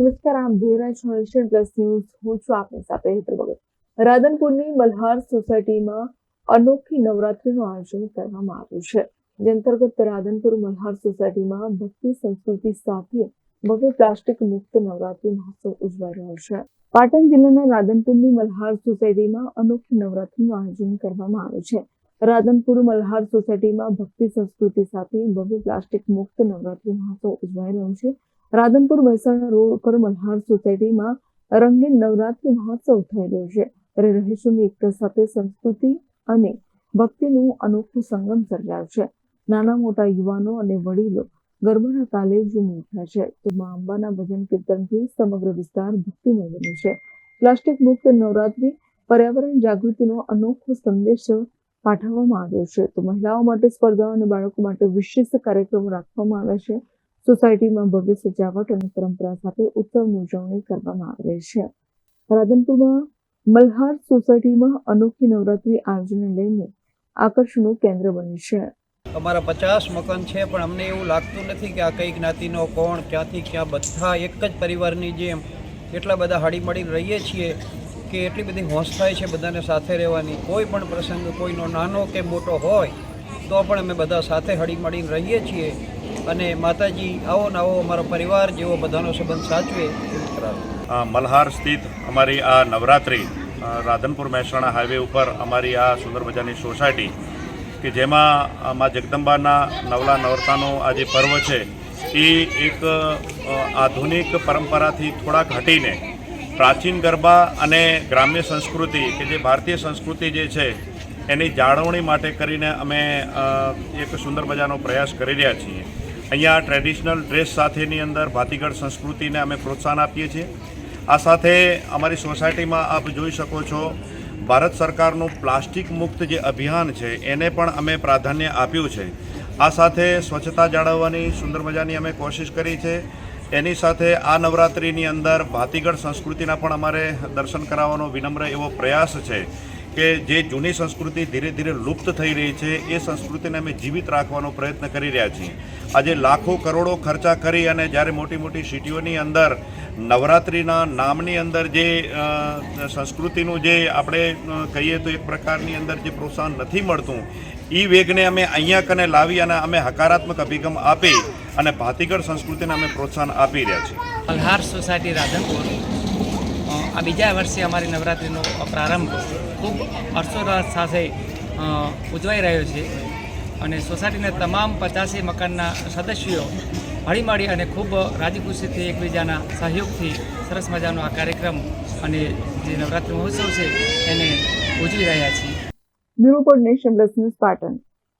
નમસ્કાર, આમ ધીરજ Asian plus news. હું છું આપની સાથે હેતર ભગત. રાધનપુરની મલ્હાર સોસાયટીમાં અનોખી નવરાત્રીનું આયોજન કરવામાં આવ્યું છે. જે અંતર્ગત રાધનપુર મલ્હાર સોસાયટીમાં ભક્તિ સંસ્કૃતિ સાથે ભવ્ય પ્લાસ્ટિક મુક્ત નવરાત્રી મહોત્સવ ઉજવાઈ રહ્યો છે. પાટણ જિલ્લાના રાધનપુરની મલ્હાર સોસાયટીમાં અનોખી નવરાત્રીનું આયોજન કરવામાં આવ્યું છે. રાધનપુર મલ્હાર સોસાયટીમાં ભક્તિ સંસ્કૃતિ સાથે ભવ્ય પ્લાસ્ટિક મુક્ત નવરાત્રી મહોત્સવ ઉજવાઈ રહ્યો છે. રાધનપુર મહેસાણા રોડ પર મલ્હાર સોસાયટીમાં રંગીન નવરાત્રી મહોત્સવ થઈ રહ્યો છે. ત્યારે એકતા સાથે સંસ્કૃતિ અને ભક્તિનું અનોખું સંગમ સર્જાય છે. નાના મોટા યુવાનો અને વડીલો ગરબાના તાલે ઝૂમી ઉઠ્યા છે. તો મા અંબાના ભજન કીર્તનથી સમગ્ર વિસ્તાર ભક્તિમય બન્યો છે. પ્લાસ્ટિક મુક્ત નવરાત્રી પર્યાવરણ જાગૃતિનો અનોખો સંદેશ પાઠવવામાં આવ્યો છે. તો મહિલાઓ માટે સ્પર્ધાઓ અને બાળકો માટે વિશેષ કાર્યક્રમો રાખવામાં આવ્યા છે. સોસાયટીમાં ભવ્ય સજાવટ અને પરંપરા સાથે ઉત્સવની ઉજવણી કરવામાં આવે છે. રાધનપુરમાં મલ્હાર સોસાયટીમાં અનોખી નવરાત્રી આયોજન લઈને આકર્ષણનું કેન્દ્ર બની છે. અમારા પચાસ મકાન છે, પણ અમને એવું લાગતું નથી કે આ કઈ જ્ઞાતિનો, કોણ, ક્યાંથી, ક્યાં, બધા એક જ પરિવારની જેમ એટલા બધા હળીમળી રહીએ છીએ. કે એટલી બધી હોશ થાય છે બધાને સાથે રહેવાની? કોઈ પણ પ્રસંગ, કોઈનો નાનો કે મોટો હોય, તો પણ અમે બધા સાથે હળીમળીને રહીએ છીએ. અને માતાજી, આવો ને આવો અમારો પરિવાર જેવો બધાનો સંબંધ સાચવે. મલ્હાર સ્થિત અમારી આ નવરાત્રિ રાધનપુર મહેસાણા હાઈવે ઉપર અમારી આ સુંદર મજાની સોસાયટી, કે જેમાં મા જગદંબાના નવલા નવરતાનો આ જે પર્વ છે એ એક આધુનિક પરંપરાથી થોડાક હટીને પ્રાચીન ગરબા અને ગ્રામ્ય સંસ્કૃતિ કે જે ભારતીય સંસ્કૃતિ જે છે, એની જાળવણી માટે કરીને અમે એક સુંદર મજાનો પ્રયાસ કરી રહ્યા છીએ. અહીંયા ટ્રેડિશનલ ડ્રેસ સાથેની અંદર ભાતીગળ સંસ્કૃતિને અમે પ્રોત્સાહન આપીએ છીએ. આ સાથે અમારી સોસાયટીમાં આપ જોઈ શકો છો, ભારત સરકારનું પ્લાસ્ટિક મુક્ત જે અભિયાન છે, એને પણ અમે પ્રાધાન્ય આપ્યું છે. આ સાથે સ્વચ્છતા જાળવવાની સુંદર મજાની અમે કોશિશ કરી છે. એની સાથે આ નવરાત્રિની અંદર ભાતીગળ સંસ્કૃતિના પણ અમારે દર્શન કરાવવાનો વિનમ્ર એવો પ્રયાસ છે કે જે જૂની સંસ્કૃતિ ધીરે ધીરે લુપ્ત થઈ રહી છે, એ સંસ્કૃતિને અમે જીવિત રાખવાનો પ્રયત્ન કરી રહ્યા છીએ. આજે લાખો કરોડો ખર્ચા કરી અને જ્યારે મોટી મોટી સિટીઓની અંદર, નવરાત્રિના નામની અંદર જે સંસ્કૃતિનું જે આપણે કહીએ તો એક પ્રકારની અંદર જે પ્રોત્સાહન નથી મળતું એ વેગને અમે અહીંયા કને લાવી અને અમે હકારાત્મક અભિગમ આપી અને ભાતીગળ સંસ્કૃતિને અમે પ્રોત્સાહન આપી રહ્યા છીએ. મલ્હાર સોસાયટી રાધનપુર. આ બીજા વર્ષે અમારી નવરાત્રિનો પ્રારંભ ખૂબ હર્ષોલ્લાસ સાથે ઉજવાઈ રહ્યો છે. અને સોસાયટીના તમામ પચાસી મકાનના સદસ્યો હળીમળી અને ખૂબ રાજીખુશીથી એકબીજાના સહયોગથી સરસ મજાનો આ કાર્યક્રમ અને જે નવરાત્રિ મહોત્સવ છે એને ઉજવી રહ્યા છીએ. Bureau nation plus news Patan.